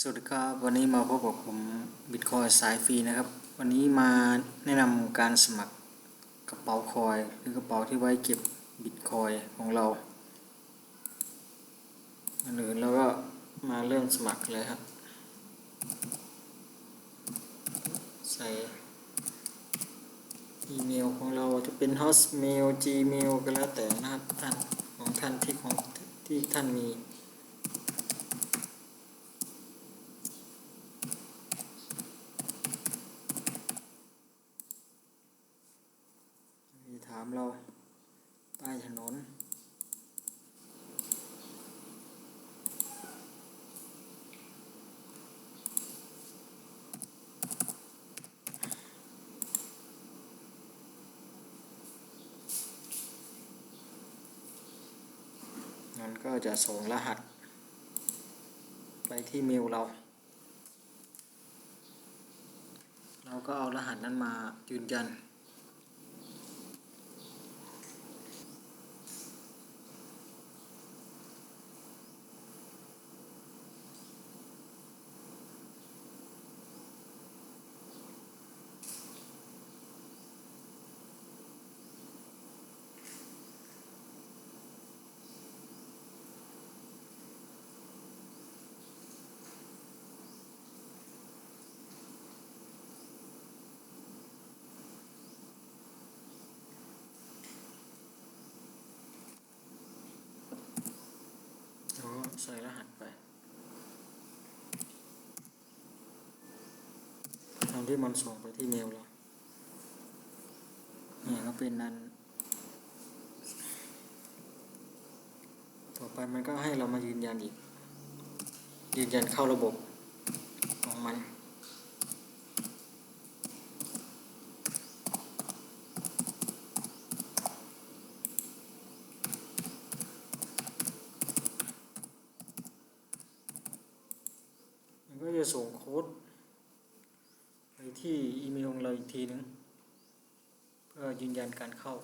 สวัสดีครับวันนี้มาพบกับผมบิตคอยสายฟรีนะครับ วันนี้มาแนะนำการสมัครกระเป๋าคอยหรือกระเป๋าที่ไว้เก็บบิตคอยของเราอันอื่นแล้วก็มาเริ่มสมัครเลยครับ ใส่อีเมลของเราจะเป็น hotmail gmail ก็แล้วแต่นะครับท่านของท่านที่ของที่ท่านมี มีถามเราใต้ถนนมันก็จะส่งรหัส ไปที่เมลเรา เราก็เอารหัสนั้นมายืนยัน แล้วก็ใส่รหัสไปตาม ที่มันส่งไปที่เมลเราเนี่ยก็เป็นนั้น ต่อไปมันก็ให้เรามายืนยันอีก ยืนยันเข้าระบบของมันมันก็จะส่งโค้ด ไปที่อีเมลของเราอีกทีนึง เพื่อยืนยันการเข้า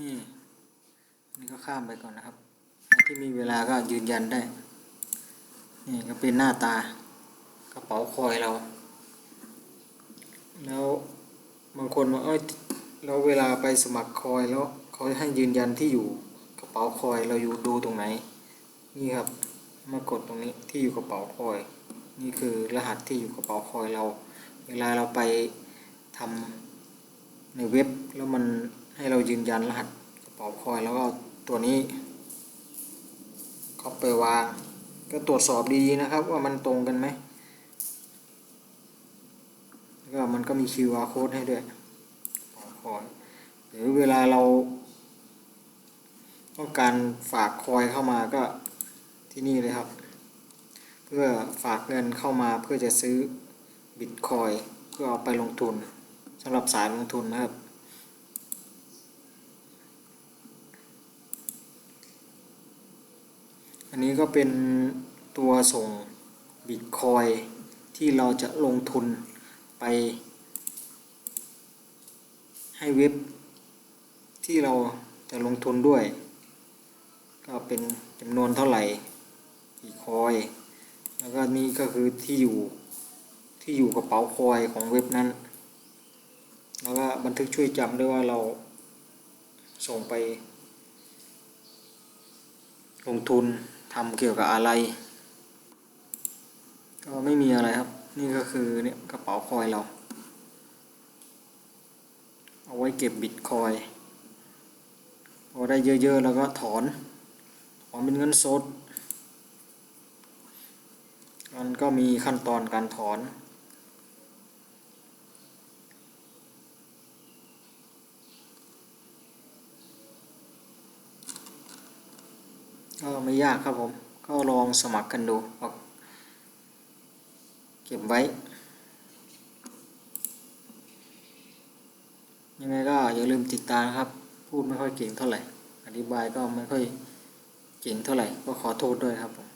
นี่นี่ก็ข้ามไปก่อนนะครับ ที่มีเวลาก็ยืนยันได้ นี่ก็เป็นหน้าตากระเป๋าคอยเรา แล้ว บางคนว่าเอ้ยแล้วเวลาไปสมัครคอยแล้วเขาให้ยืนยันที่อยู่กระเป๋าคอยเราอยู่ดูตรงไหน นี่ครับมากดตรงนี้ที่อยู่กระเป๋าคอย นี่คือรหัสที่อยู่กระเป๋าคอยเรา เวลาเราไปทำในเว็บแล้วมันให้เรายืนยันรหัสกระเป๋าคอยแล้วก็ตัวนี้เขาไปวางก็ตรวจสอบดีๆนะครับ ว่ามันตรงกันไหม ก็มันก็มี QR code ให้ด้วยคอยหรือเวลาเรา ต้องการฝากคอยเข้ามาก็ที่นี่เลยครับ เพื่อฝากเงินเข้ามาเพื่อจะซื้อบิตคอยเพื่อเอาไปลงทุนสำหรับสายลงทุนนะครับอันนี้ก็เป็นตัวส่งบิตคอยที่เราจะลงทุน ไปให้เว็บที่เราจะลงทุนด้วย ก็เป็นจำนวนเท่าไหร่กี่คอย แล้วก็นี่ก็คือที่อยู่ที่อยู่กระเป๋าคอยของเว็บนั้น แล้วก็บันทึกช่วยจำด้วยว่าเราส่งไป ลงทุนทำเกี่ยวกับอะไร ก็ไม่มีอะไรครับ นี่ก็คือเนี่ยกระเป๋าคอยเรา เอาไว้เก็บบิตคอยพอได้เยอะๆแล้วก็ถอน ถอนเป็นเงินสด มันก็มีขั้นตอนการถอนก็ไม่ยากครับผม ก็ลองสมัครกันดูเอ ก็บไว้ ยังไงก็อย่าลืมติดตามครับ พูดไม่ค่อยเก่งเท่าไหร่ อธิบายก็ไม่ค่อยเก่งเท่าไหร่ ก็ขอโทษด้วยครับผม